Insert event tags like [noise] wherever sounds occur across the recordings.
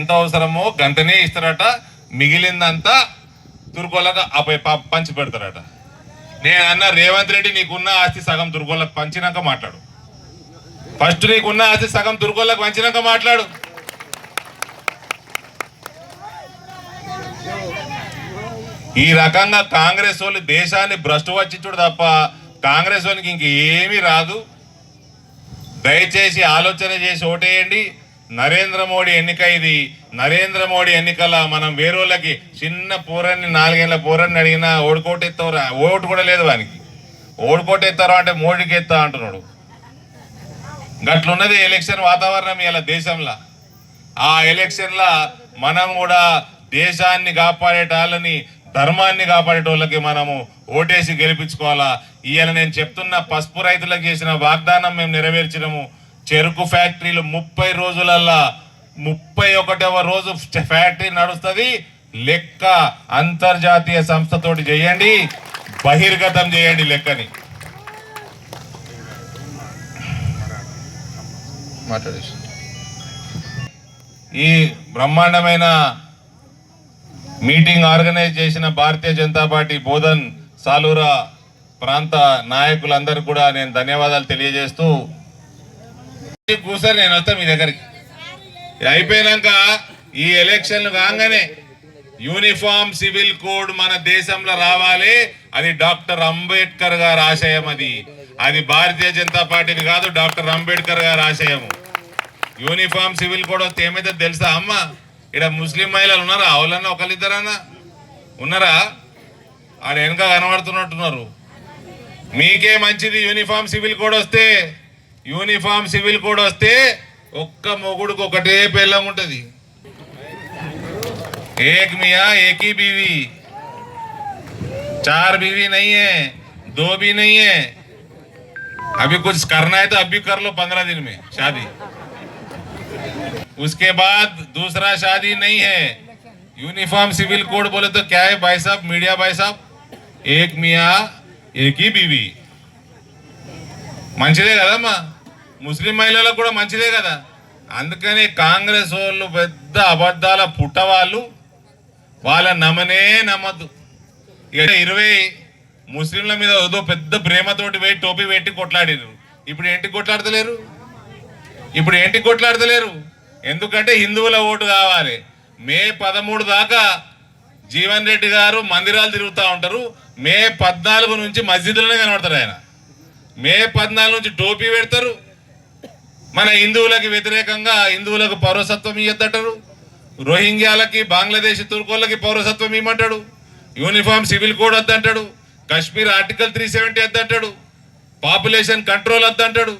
ఎంత అవసరమో గంతనే ఇస్తారట మిగిలిందంతా తుర్కోలకు అపై పంచి పెడతారట. నేను అన్న రేవంత్ రెడ్డి నీకున్న ఆస్తి సగం తుర్కోలకు పంచినాక మాట్లాడు. ఫస్ట్ నీకున్న ఆస్తి సగం తుర్కోలకు పంచినాక మాట్లాడు. ఈ రకంగా కాంగ్రెస్ వాళ్ళు దేశాన్ని భ్రష్టు వచ్చించుడు తప్ప కాంగ్రెస్ వాళ్ళకి ఇంక ఏమీ రాదు. దయచేసి ఆలోచన చేసి ఓటేయండి. నరేంద్ర మోడీ ఎన్నిక ఇది నరేంద్ర మోడీ ఎన్నికల మనం వేరేళ్ళకి చిన్న పూరన్ని నాలుగేళ్ళ పూరన్ని అడిగినా ఓడికోటెత్తారు ఓటు కూడా లేదు వానికి. ఓడికోటెత్తారు అంటే మోడీకి ఎత్తా అంటున్నాడు. గట్లున్నది ఎలక్షన్ వాతావరణం ఇలా దేశంలో. ఆ ఎలక్షన్లో మనం కూడా దేశాన్ని కాపాడేటాలని ధర్మాన్ని కాపాడేటోళ్ళకి మనము ఓటేసి గెలిపించుకోవాలా. ఇవాళ నేను చెప్తున్న పసుపు రైతులకు చేసిన వాగ్దానం మేము నెరవేర్చినము చెరుకు ఫ్యాక్టరీలు ముప్పై రోజులల్లా ముప్పై ఒకటవ రోజు ఫ్యాక్టరీ నడుస్తుంది. లెక్క అంతర్జాతీయ సంస్థతోటి చేయండి. బహిర్గతం చేయండి లెక్కని. మాట్లాడేసి. ఈ బ్రహ్మాండమైన మీటింగ్ ఆర్గనైజ్ చేసిన భారతీయ జనతా పార్టీ బోధన్ సాలూరా ప్రాంత నాయకులందరూ కూడా నేను ధన్యవాదాలు తెలియజేస్తూ కూర్చొని నేను వస్తాను మీ దగ్గరికి. అయిపోయినాక ఈ ఎలక్షన్లు కాగానే యూనిఫామ్ సివిల్ కోడ్ మన దేశంలో రావాలి. అది డాక్టర్ అంబేద్కర్ గారు ఆశయం అది. అది భారతీయ జనతా పార్టీది కాదు డాక్టర్ అంబేద్కర్ గారు ఆశయము. యూనిఫామ్ సివిల్ కోడ్ వస్తే ఏమైతే తెలుసా అమ్మ? ఇక్కడ ముస్లిం మహిళలు ఉన్నారా? అవులన్నా ఒకరిద్దరన్నా ఉన్నారా? ఆడ వెనక కనబడుతున్నట్టున్నారు. మీకే మంచిది యూనిఫామ్ సివిల్ కోడ్ వస్తే. యూనిఫామ్ సివిల్ కోడ్ వస్తే ఒక్క మొగుడుకు ఒకటే పెళ్ళం ఉంటుంది एक मियाँ एक ही बीवी चार बीवी नहीं है दो भी नहीं है अभी कुछ करना है तो अभी कर लो पंद्रह दिन में शादी उसके बाद दूसरा शादी नहीं है यूनिफॉर्म सिविल कोड बोले तो क्या है भाई साहब मीडिया भाई साहब एक मियाँ एक ही बीवी మంచిదే కదమ్మా ముస్లిం మహిళలకు కూడా మంచిదే కదా. అందుకని కాంగ్రెస్ వాళ్ళు పెద్ద అబద్ధాల పుట్టవాళ్ళు వాళ్ళ. నమ్మనే నమ్మద్దు. ఇక ఇరవై ముస్లింల మీద ఏదో పెద్ద ప్రేమతోటి పోయి టోపీ పెట్టి కొట్లాడారు ఇప్పుడు ఏంటి కొట్లాడతలేరు? ఇప్పుడు ఏంటి కొట్లాడతలేరు? ఎందుకంటే హిందువుల ఓటు కావాలి. మే పదమూడు దాకా జీవన్ రెడ్డి గారు మందిరాలు తిరుగుతూ ఉంటారు. మే పద్నాలుగు నుంచి మస్జిద్లోనే కనబడతారు ఆయన. మే పద్నాలుగు నుంచి టోపీ పెడతారు. మన హిందువులకి వ్యతిరేకంగా హిందువులకు పౌరసత్వం ఇయ్యద్దంటారు. రోహింగ్యాలకి బంగ్లాదేశ్ తుర్కోళ్ళకి పౌరసత్వం ఇవ్వమంటాడు యూనిఫామ్ సివిల్ కోడ్ వద్దంటాడు. కశ్మీర్ ఆర్టికల్ త్రీ సెవెంటీ వద్దంటాడు. పాపులేషన్ కంట్రోల్ వద్దంటాడు.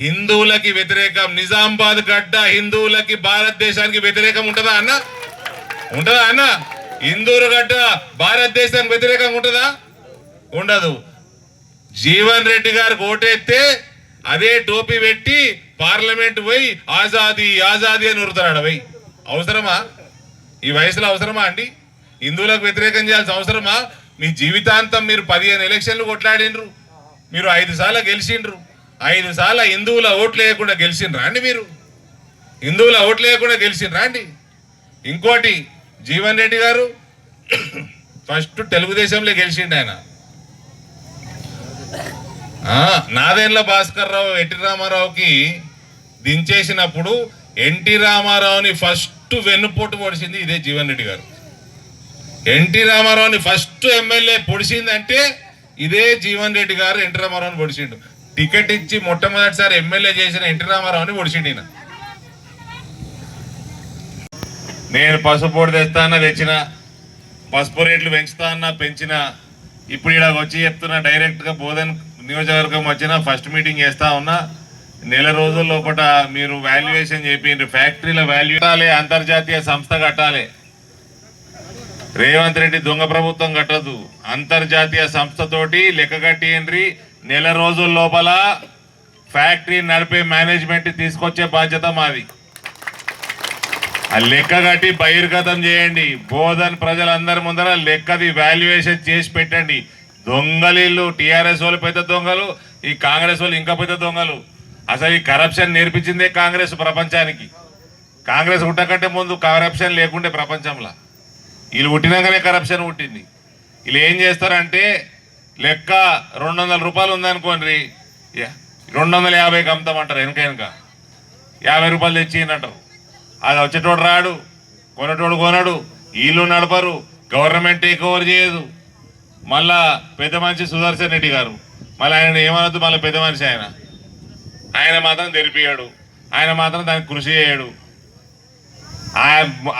హిందువులకి వ్యతిరేకం. నిజామాబాద్ గడ్డ హిందువులకి భారతదేశానికి వ్యతిరేకం ఉంటుందా అన్న? ఉంటుందా అన్న? హిందూరు గడ్డ భారతదేశానికి వ్యతిరేకంగా ఉంటుందా? ఉండదు. జీవన్ రెడ్డి గారికి ఓటేస్తే అదే టోపీ పెట్టి పార్లమెంట్ పోయి ఆజాదీ ఆజాదీ అని ఉరుతున్నాడు పోయి. అవసరమా? ఈ వయసులో అవసరమా అండి? హిందువులకు వ్యతిరేకం చేయాల్సిన అవసరమా? మీ జీవితాంతం మీరు పదిహేను ఎలక్షన్లు కొట్లాడిండ్రు. మీరు ఐదు సార్లు గెలిచిండ్రు. ఐదు సార్లు హిందువుల ఓట్లు వేయకుండా గెలిచిండ్రా అండి మీరు? హిందువుల ఓట్లు వేయకుండా గెలిచిండ్రా అండి? ఇంకోటి జీవన్ రెడ్డి గారు [coughs] ఫస్ట్ తెలుగుదేశంలో గెలిచిండు ఆయన. నాదేండ్ల నాదెండ్ల భాస్కర్ రావు ఎన్టీ రామారావుకి దించేసినప్పుడు ఎన్టీ రామారావుని ఫస్ట్ వెన్నుపోటు పొడిచింది ఇదే జీవన్ రెడ్డి గారు. ఎన్టీ రామారావుని ఫస్ట్ ఎమ్మెల్యే పొడిచిందంటే ఇదే జీవన్ రెడ్డి గారు ఎన్టీ రామారావుని పొడిచిండు. టికెట్ ఇచ్చి మొట్టమొదటిసారి ఎమ్మెల్యే చేసిన ఎన్టీ రామారావుని పొడిచిండు ఈయన. నేను పసుపోటు తెస్తా తెస్తాన తెచ్చిన పసుపు రేట్లు పెంచుతా అన్న పెంచిన ఇప్పుడు ఇక్కడ వచ్చి చెప్తున్నా డైరెక్ట్గా బోధన్ నియోజకవర్గం వచ్చిన ఫస్ట్ మీటింగ్ చేస్తా ఉన్నా నెల రోజుల లోపల మీరు వాల్యుయేషన్ చెప్పిండ్రు ఫ్యాక్టరీల వాల్యూ కట్టాలి అంతర్జాతీయ సంస్థ కట్టాలి. రేవంత్ రెడ్డి దొంగ ప్రభుత్వం కట్టదు. అంతర్జాతీయ సంస్థతోటి లెక్క కట్టిండ్రి నెల రోజుల లోపల ఫ్యాక్టరీ నడిపే మేనేజ్మెంట్ తీసుకొచ్చే బాధ్యత మాది. ఆ లెక్క కట్టి బహిర్గతం చేయండి. బోధన్ ప్రజలందరి ముందర లెక్కది వాల్యుయేషన్ చేసి పెట్టండి. దొంగలీళ్ళు టీఆర్ఎస్ వాళ్ళు పెద్ద దొంగలు ఈ కాంగ్రెస్ వాళ్ళు ఇంకా పెద్ద దొంగలు. అసలు ఈ కరప్షన్ నేర్పించిందే కాంగ్రెస్ ప్రపంచానికి. కాంగ్రెస్ పుట్టకంటే ముందు కరప్షన్ లేకుండే ప్రపంచంలో. వీళ్ళు పుట్టినాకనే కరప్షన్ పుట్టింది. వీళ్ళు ఏం చేస్తారంటే లెక్క రెండు వందల రూపాయలు ఉందనుకోండి యా- రెండు వందల యాభైకి అమ్ముతామంటారు వెనక వెనక. యాభై రూపాయలు తెచ్చిందంటారు అది వచ్చేటోడు రాడు కొనేటోడు కొనడు వీళ్ళు నడపరు గవర్నమెంట్ టేక్ ఓవర్ చేయదు. మళ్ళా పెద్ద మనిషి సుదర్శన్ రెడ్డి గారు. మళ్ళీ ఆయన ఏమనొద్దు మళ్ళీ పెద్ద మనిషి ఆయన. ఆయన మాత్రం తెరిపియాడు ఆయన మాత్రం దానికి కృషి చేయడు.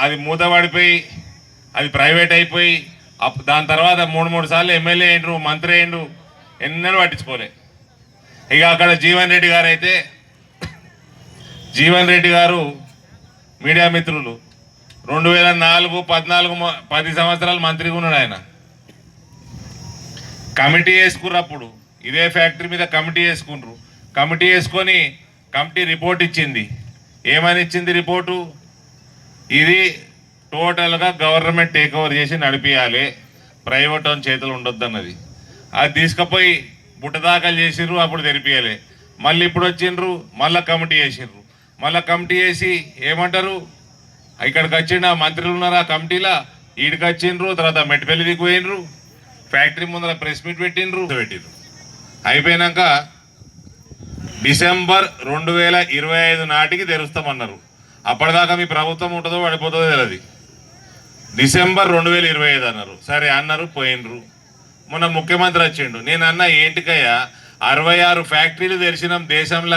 అది మూత పడిపోయి అది ప్రైవేట్ అయిపోయి దాని తర్వాత మూడు మూడు సార్లు ఎమ్మెల్యే అయిండ్రు మంత్రి అయిండ్రు ఎన్నడూ పట్టించుకోలే. ఇక అక్కడ జీవన్ రెడ్డి గారు అయితే జీవన్ రెడ్డి గారు మీడియా మిత్రులు. రెండు వేల నాలుగు పద్నాలుగు పది సంవత్సరాలు మంత్రిగా ఉన్నాడు ఆయన. కమిటీ వేసుకున్నప్పుడు ఇదే ఫ్యాక్టరీ మీద కమిటీ వేసుకుండ్రు కమిటీ వేసుకొని కమిటీ రిపోర్ట్ ఇచ్చింది. ఏమని ఇచ్చింది రిపోర్టు? ఇది టోటల్గా గవర్నమెంట్ టేక్ ఓవర్ చేసి నడిపియాలి. ప్రైవేట్ చేతులు ఉండొద్దు అన్నది అది తీసుకుపోయి బుట్ట దాఖలు చేసిర్రు అప్పుడు తెరిపియాలి. మళ్ళీ ఇప్పుడు వచ్చిండ్రు మళ్ళీ కమిటీ చేసిండ్రు మళ్ళీ కమిటీ చేసి ఏమంటారు? ఇక్కడికి వచ్చిండు ఆ మంత్రులు ఉన్నారు ఆ కమిటీలో? ఈడికి వచ్చిండ్రు తర్వాత మెట్టిపల్లి దిక్కు పోయినరు ఫ్యాక్టరీ ముందర ప్రెస్ మీట్ పెట్టిండ్రు. పెట్టిండ్రు. అయిపోయినాక డిసెంబర్ రెండు వేల ఇరవై ఐదు నాటికి తెరుస్తామన్నారు. అప్పటిదాకా మీ ప్రభుత్వం ఉంటుందో పడిపోతుందో తెలియదు డిసెంబర్ రెండు వేల ఇరవై ఐదు అన్నారు. సరే అన్నారు పోయినరు. మొన్న ముఖ్యమంత్రి వచ్చిండు. నేను అన్న ఏంటికయ్యా అరవై ఆరు ఫ్యాక్టరీలు తెరిచినాం దేశంలో